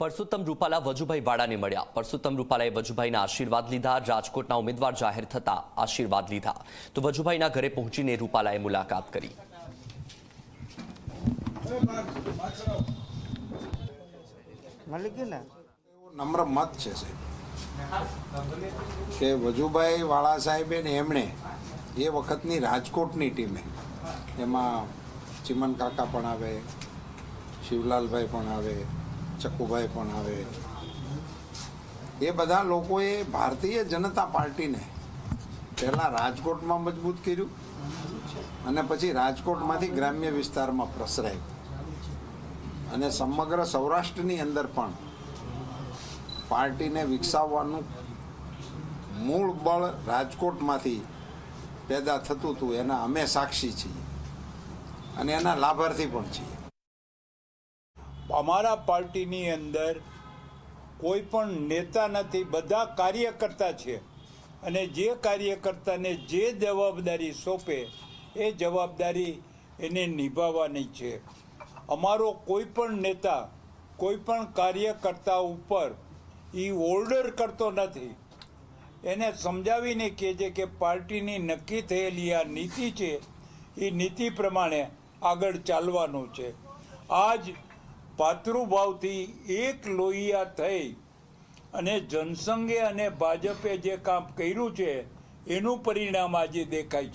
પરસોત્તમ રૂપાલા વજુભાઈ વાળાને મળ્યા. પરસોત્તમ રૂપાલાએ વજુભાઈના આશીર્વાદ લીધા રાજકોટના ઉમેદવાર જાહેર થતા આશીર્વાદ લીધા. તો વજુભાઈના ઘરે પહોંચીને રૂપાલાએ મુલાકાત કરી. નમ્ર મત છે સાહેબ કે વજુભાઈ વાળા સાહેબે ને એમણે એ વખતની રાજકોટની ટીમે એમાં ચિમન કાકા પણ આવે શિવલાલભાઈ પણ આવે ચક્કુભાઈ પણ આવે. એ બધા લોકોએ ભારતીય જનતા પાર્ટીને પહેલાં રાજકોટમાં મજબૂત કર્યું અને પછી રાજકોટમાંથી ગ્રામ્ય વિસ્તારમાં પ્રસરાયું. અને સમગ્ર સૌરાષ્ટ્રની અંદર પણ પાર્ટીને વિકસાવવાનું મૂળ બળ રાજકોટમાંથી પેદા થતું હતું. એના અમે સાક્ષી છીએ. અને એના લાભાર્થી પણ છીએ. અમારા પાર્ટીની અંદર કોઈ પણ નેતા નથી, બધા કાર્યકર્તા છે. અને જે કાર્યકર્તાને જે જવાબદારી સોંપે, એ જવાબદારી એને નિભાવવાની છે. અમારો કોઈ પણ નેતા, કોઈ પણ કાર્યકર્તા ઉપર એ ઓર્ડર કરતો નથી. એને સમજાવીને કહે છે કે પાર્ટીની નક્કી થયેલી આ નીતિ છે, એ નીતિ પ્રમાણે આગળ ચાલવાનું છે. આજ પાતૃભાવથી એક લોહિયા થઈ અને જનસંઘે અને ભાજપે જે કામ કર્યું છે, એનું પરિણામ આજે દેખાય છે.